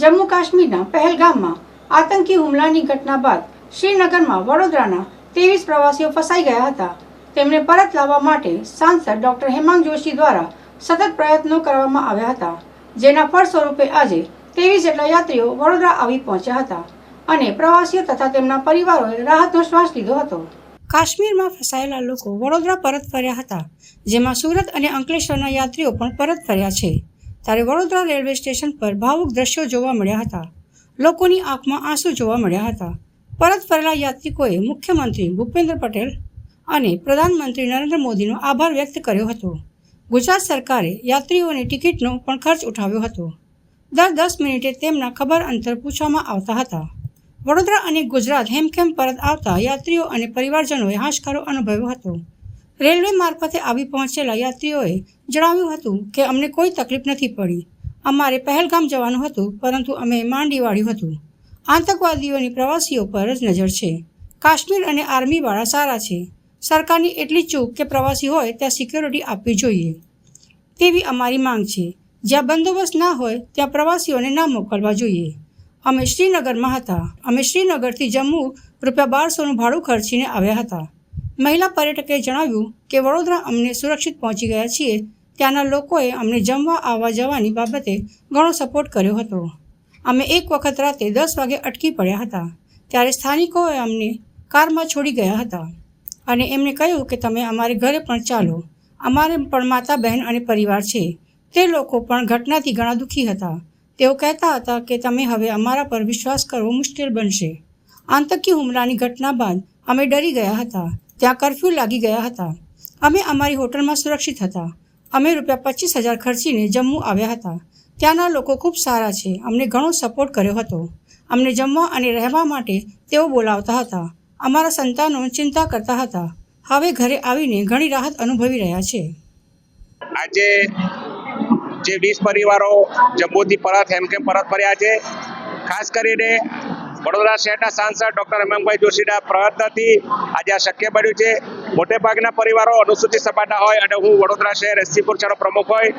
જમ્મુ કાશ્મીરના પહેલગામમાં આતંકી હુમલાની ઘટના બાદ શ્રીનગરમાં વડોદરાના ત્રેવીસ પ્રવાસીઓ ફસાઈ ગયા હતા. તેમને પરત લાવવા માટે સાંસદ ડોક્ટર હેમાંગ જોશી દ્વારા સતત પ્રયત્નો કરવામાં આવ્યા હતા, જેના ફળ સ્વરૂપે આજે ત્રેવીસ જેટલા યાત્રીઓ વડોદરા આવી પહોંચ્યા હતા અને પ્રવાસીઓ તથા તેમના પરિવારોએ રાહતનો શ્વાસ લીધો હતો. કાશ્મીરમાં ફસાયેલા લોકો વડોદરા પરત ફર્યા હતા, જેમાં સુરત અને અંકલેશ્વરના યાત્રીઓ પણ પરત ફર્યા છે. ત્યારે વડોદરા રેલવે સ્ટેશન પર ભાવુક દ્રશ્યો જોવા મળ્યા હતા. લોકોની આંખમાં આંસુ જોવા મળ્યા હતા. પરત ફરેલા યાત્રિકોએ મુખ્યમંત્રી ભૂપેન્દ્ર પટેલ અને પ્રધાનમંત્રી નરેન્દ્ર મોદીનો આભાર વ્યક્ત કર્યો હતો. ગુજરાત સરકારે યાત્રીઓની ટિકિટનો પણ ખર્ચ ઉઠાવ્યો હતો. દર દસ મિનિટે તેમના ખબર અંતર પૂછવામાં આવતા હતા. વડોદરા અને ગુજરાત હેમખેમ પરત આવતા યાત્રીઓ અને પરિવારજનોએ હાશકારો અનુભવ્યો હતો. રેલવે મારફતે આવી પહોંચેલા યાત્રીઓએ જણાવ્યું હતું કે અમને કોઈ તકલીફ નથી પડી. અમારે પહેલગામ જવાનું હતું, પરંતુ અમે માંડી વાળ્યું હતું. આતંકવાદીઓની પ્રવાસીઓ પર જ નજર છે. કાશ્મીર અને આર્મીવાળા સારા છે. સરકારની એટલી ચૂક કે પ્રવાસી હોય ત્યાં સિક્યોરિટી આપવી જોઈએ. તેવી અમારી માંગ છે. જ્યાં બંદોબસ્ત ના હોય, ત્યાં પ્રવાસીઓને ના મોકલવા જોઈએ. અમે શ્રીનગરમાં હતા. અમે શ્રીનગરથી જમ્મુ રૂપિયા બારસોનું ભાડું ખર્ચીને આવ્યા હતા. મહિલા પર્યટકે જણાવ્યું કે વડોદરા અમને સુરક્ષિત પહોંચી ગયા છીએ. ત્યાંના લોકોએ અમને જમવા આવવા જવાની બાબતે ઘણો સપોર્ટ કર્યો હતો. અમે એક વખત રાતે દસ વાગે અટકી પડ્યા હતા. ત્યારે સ્થાનિકોએ અમને કારમાં છોડી ગયા હતા. અને એમણે કહ્યું કે તમે અમારે ઘરે પણ ચાલો. અમારે પણ માતા બહેન અને પરિવાર છે. તે લોકો પણ ઘટનાથી ઘણા દુઃખી હતા. તેઓ કહેતા હતા કે તમે હવે અમારા પર વિશ્વાસ કરવો મુશ્કેલ બનશે. આતંકી હુમલાની ઘટના બાદ અમે ડરી ગયા હતા. ત્યાં કરફ્યુ લાગી ગયા હતા. અમે અમારી હોટલમાં સુરક્ષિત હતા. અમે રૂપિયા પચીસ હજાર ખર્ચીને જમ્મુ આવ્યા હતા. ત્યાંના લોકો ખૂબ સારા છે. અમને ઘણો સપોર્ટ કર્યો હતો. અમને જમવા અને રહેવા માટે તેઓ બોલાવતા હતા. અમારા સંતાનો ચિંતા કરતા હતા. હવે ઘરે આવીને ઘણી રાહત અનુભવી રહ્યા છે. આજે જે વીસ પરિવારો જમ્મુથી પરત હેમકેમ પરત ફર્યા છે, ખાસ કરીને વડોદરા શહેરના સાંસદ ડોક્ટર હેમંતભાઈ જોશીના પ્રયત્નથી આજે આ શક્ય બન્યું છે. મોટે ભાગના પરિવારો અનુસૂચિત સપાટા હોય અને હું વડોદરા શહેર એસસી મોરચાનો પ્રમુખ હોય.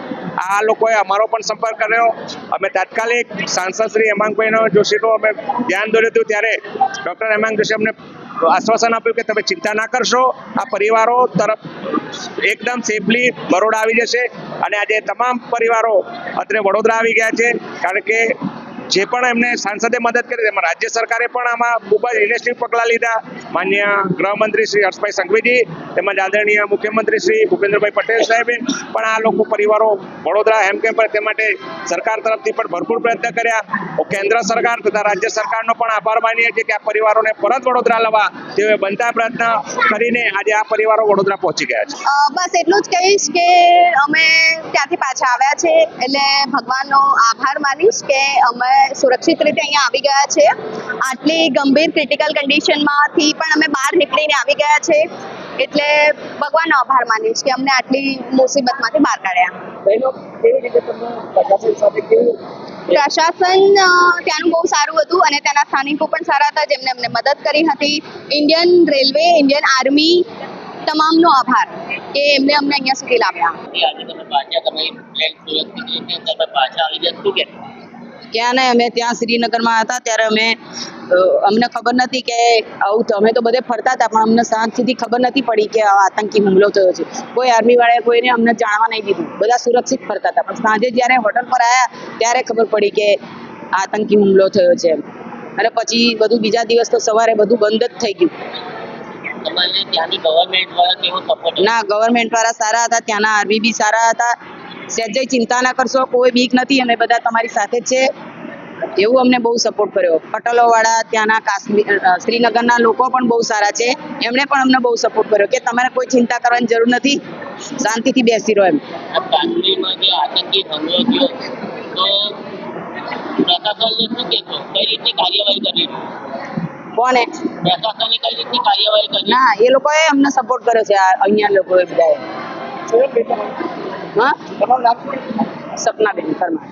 આ લોકોએ અમારો પણ સંપર્ક કર્યો. અમે તાત્કાલિક સાંસદ શ્રી હેમાંગભાઈનો જોશીનું અમે ધ્યાન દોર્યું હતું ત્યારે ડૉક્ટર હેમાંગ જોશી અમને આશ્વાસન આપ્યું કે તમે ચિંતા ના કરશો. આ પરિવારો તરફ એકદમ સેફલી બરોડા આવી જશે. અને આજે તમામ પરિવારો અત્રે વડોદરા આવી ગયા છે. કારણ કે જે પણ એમને સાંસદે મદદ કરી, તેમાં રાજ્ય સરકારે પણ આમાં ખૂબ જ ઇનિશિયેટિવ પગલાં લીધા. માન્ય ગૃહમંત્રી શ્રી હર્ષભાઈ સંઘવીજી તેમજ આદરણીય મુખ્યમંત્રી શ્રી ભૂપેન્દ્રભાઈ પટેલ સાહેબે પણ આ લોકો પરિવારો વડોદરા હેમકેમ પર તે માટે સરકાર તરફથી પણ ભરપૂર પ્રયત્ન કર્યા. કેન્દ્ર સરકાર તથા રાજ્ય સરકારનો પણ આભાર માનીએ છીએ કે આ પરિવારોને પરત વડોદરા લાવવા તેઓએ બનતા પ્રયત્ન કરીને આજે આ પરિવારો વડોદરા પહોંચી ગયા છે. બસ એટલું જ કહીશ કે અમે ત્યાંથી પાછા આવ્યા છે એટલે ભગવાનનો આભાર માનીશ કે અમે સુરક્ષિત રીતે અહીંયા આવી ગયા છે. આટલી ગંભીર ક્રિટિકલ કન્ડિશનમાંથી પણ અમે બહાર નીકળીને આવી ગયા છે. એટલે ભગવાનનો આભાર માનીશ કે અમને આટલી મુસીબતમાંથી બહાર કાઢ્યા. પ્રશાસન ત્યાંનું બહુ સારું હતું અને ત્યાંના સ્થાનિકો પણ સારા હતા જેમને અમને મદદ કરી હતી. ઇન્ડિયન રેલવે ઇન્ડિયન આર્મી તમામનો આભાર કે એમને અમને અહીંયા સુધી લાવ્યા. ગયા ને અમે ત્યાં શ્રીનગરમાં હતા ત્યારે અમે અમને ખબર નથી કે આવું તો અમે તો બધે ફરતા હતા પણ અમને સાંજ સુધી ખબર નથી પડી કે આ આતંકી હુમલો થયો છે. કોઈ આર્મી વાળાએ કોઈને અમને જાણવા નહીં દીધું. બધા સુરક્ષિત ફરતા હતા. પણ સાંજે જ્યારે હોટલ પર આવ્યા ત્યારે ખબર પડી કે આતંકી હુમલો થયો છે અને પછી બધું બીજા દિવસ તો સવારે બધું બંધ જ થઈ ગયું. ના ગવર્મેન્ટ વાળા સારા હતા ત્યાંના આર્મી બી સારા હતા. સહેજે ચિંતા ના કરશો કોઈ બીક નથી અમે બધા તમારી સાથે જ છે. એવું અમને બહુ સપોર્ટ કર્યો. પટલોવાળા ત્યાંના કાશ્મીર શ્રીનગરના લોકો પણ બહુ સારા છે. એમણે પણ અમને બહુ સપોર્ટ કર્યો કે તમારે કોઈ ચિંતા કરવાની જરૂર નથી. શાંતિથી બેસી રહો એમ. કોને? ના એ લોકોએ અમને સપોર્ટ કર્યો છે આ અહીંયા લોકોએ બધાએ. હા? સપનાબેન પરમાર